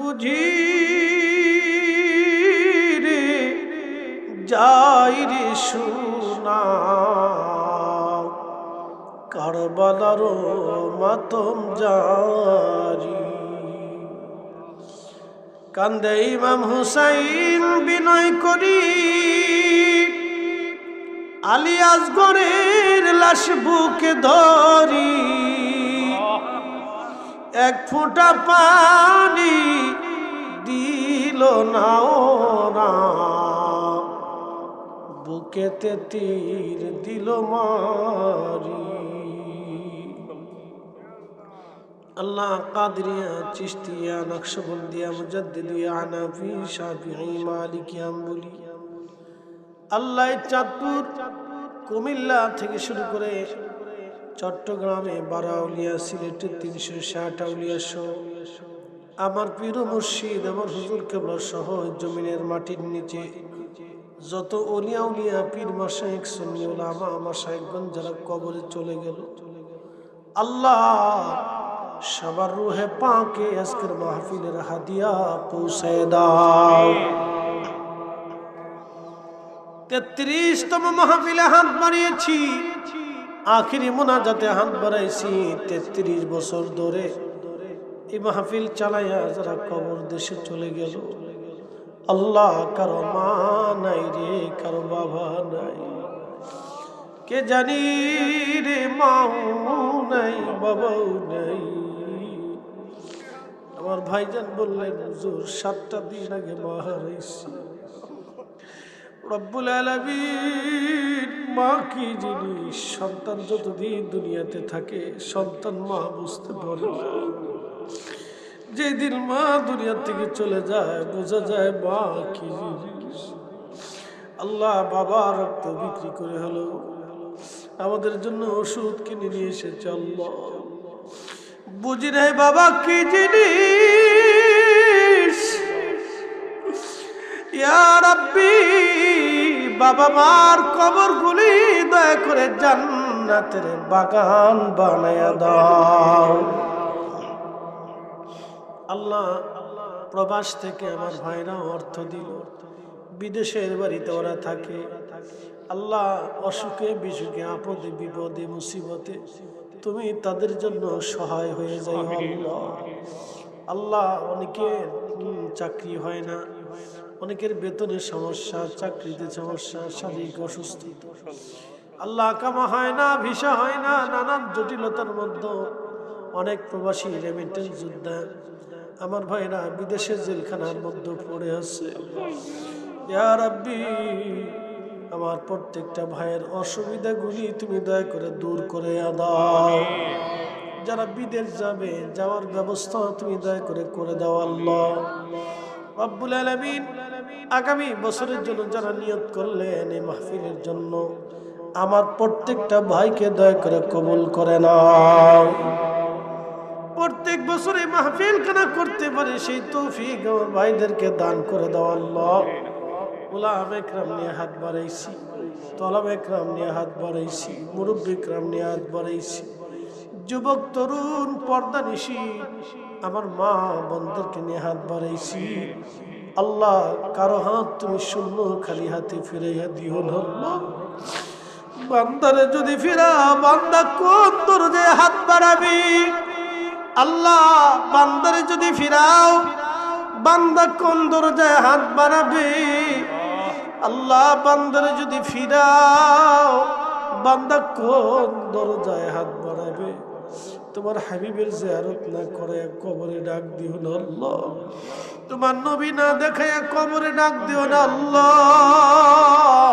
বুঝি রে, যাই রে কারবালার মাতম জারি। কান্দে ইমাম হুসাইন বিনয় করি। আলী আসগরের লাশ বুকে ধরি। এক ফোঁটা পানি দিল না ওরা বুকেতে তীর দিল মারি। আল্লাহ কাদরিয়া চিস্তিয়া নকশবন্দিয়া, মুজদ্দিদিয়া, আনাফি, শাফিঈ, মালিকি, আম্বুলি। আল্লাহ চাঁদপুর, কুমিল্লা থেকে শুরু করে চট্টগ্রামে বারাউলিয়া সিলেটে তিনশো ষাট আউলিয়া সহ। আমার পীর মুর্শিদ, আমার হুজুর কেবল সহ জমিনের মাটির নিচে। যত অলিয়া উলিয়া পীর মাসাইক সুন্নি ওলামা মাসাইকগঞ্জ যারা কবরে চলে গেল। আল্লাহ সবার রুহে পাকে আজকের মাহফিলের হাদিয়া পৌঁছায় দাও। তেত্রিশতম মাহফিলে হাত বাড়িয়েছি। আখিরি মোনাজাতে হাত বাড়াইছি, তেত্রিশ বছর ধরে। এই মাহফিল চালাইয়া যারা কবর দেশে চলে গেল, আল্লাহ কারও মা নাই রে, কারও বাবা নাই। কে জানি রে মাও নাই, বাবাও নাই। আমার ভাইজান বললেন, হুজুর, সাতটা দিন আগে মা হারাইছি। রব্বুল আলামিন মা কি জিনিস? সন্তান যতদিন দুনিয়াতে থাকে, সন্তান মা বুঝতে পারে না। যেদিন মা দুনিয়া থেকে চলে যায়, বোঝা যায় মা কি জিনিস। আল্লাহ বাবা রক্ত বিক্রি করে হলো। আমাদের জন্য ওষুধ কিনে নিয়ে এসেছে আল্লাহ। বুঝি নাই বাবা কি জিনিস? বাবা মার কবর গুলি করে জান্নাতের বাগান বানায় দাও। আল্লাহ প্রবাস থেকে আমার ভাইরা অর্থ দিল। বিদেশের বাড়িতে ওরা থাকে। আল্লাহ অসুখে, বিসুখে, আপদে, বিপদে, মুসিবতে তুমি তাদের জন্য সহায় হয়ে যাই আল্লাহ আল্লাহ অনেকের চাকরি হয় না। অনেকের বেতনের সমস্যা, চাকরিতে সমস্যা, শারীরিক অসুস্থতা আল্লাহ কামা হয় না ভিসা হয় না নানান জটিলতার মধ্যে অনেক প্রবাসী রেমিটেন্স যোদ্ধা আমার ভাইরা বিদেশের জেলখানার মধ্যে পড়ে আছে। আমার প্রত্যেকটা ভাইয়ের অসুবিধাগুলি তুমি দয়া করে দূর করে দাও। যারা বিদেশ যাবে যাওয়ার ব্যবস্থা তুমি দয়া করে করে দাও আল্লাহ। রব্বুল আলামিন আগামী বছরের জন্য যারা নিয়ত করলেন এই মাহফিলের জন্য আমার প্রত্যেকটা ভাইকে দয়া করে কবুল করে নাও। প্রত্যেক বছর মাহফিল কেনা করতে পারে, সেই তৌফিক আমার ভাইদেরকে দান করে দাও আল্লাহ। ওলাম একরাম নিয়ে হাত বাড়াইছি তলাম একরাম নিয়ে হাত বাড়াইছি, মুরব্বী একরাম নিয়ে হাত বাড়াইছি। যুবক, তরুণ, পর্দা নিশি, আমার মা বোনদেরকে নিয়ে হাত বাড়াইছি। আল্লাহ, কারও হাত তুমি শূন্য, খালি হাতে ফিরাইয়া দিও না। বান্দারে যদি ফিরা বান্দা কোন দরজে হাত বাড়াবি? আল্লাহ, বান্দারে যদি ফিরাও, বান্দা কোন দরজায় হাত বাড়াবে? আল্লাহ, বান্দারে যদি ফিরাও, বান্দা কোন দরজায় হাত বাড়াবে? তোমার হাবিবের জিয়ারত না করে কবরে ডাক দিও না আল্লাহ। তোমার নবী না দেখায় কবরে ডাক দিও না আল্লাহ।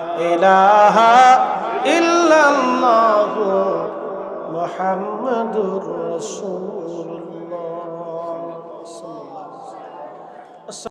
إله إلا الله محمد رسول الله. صلى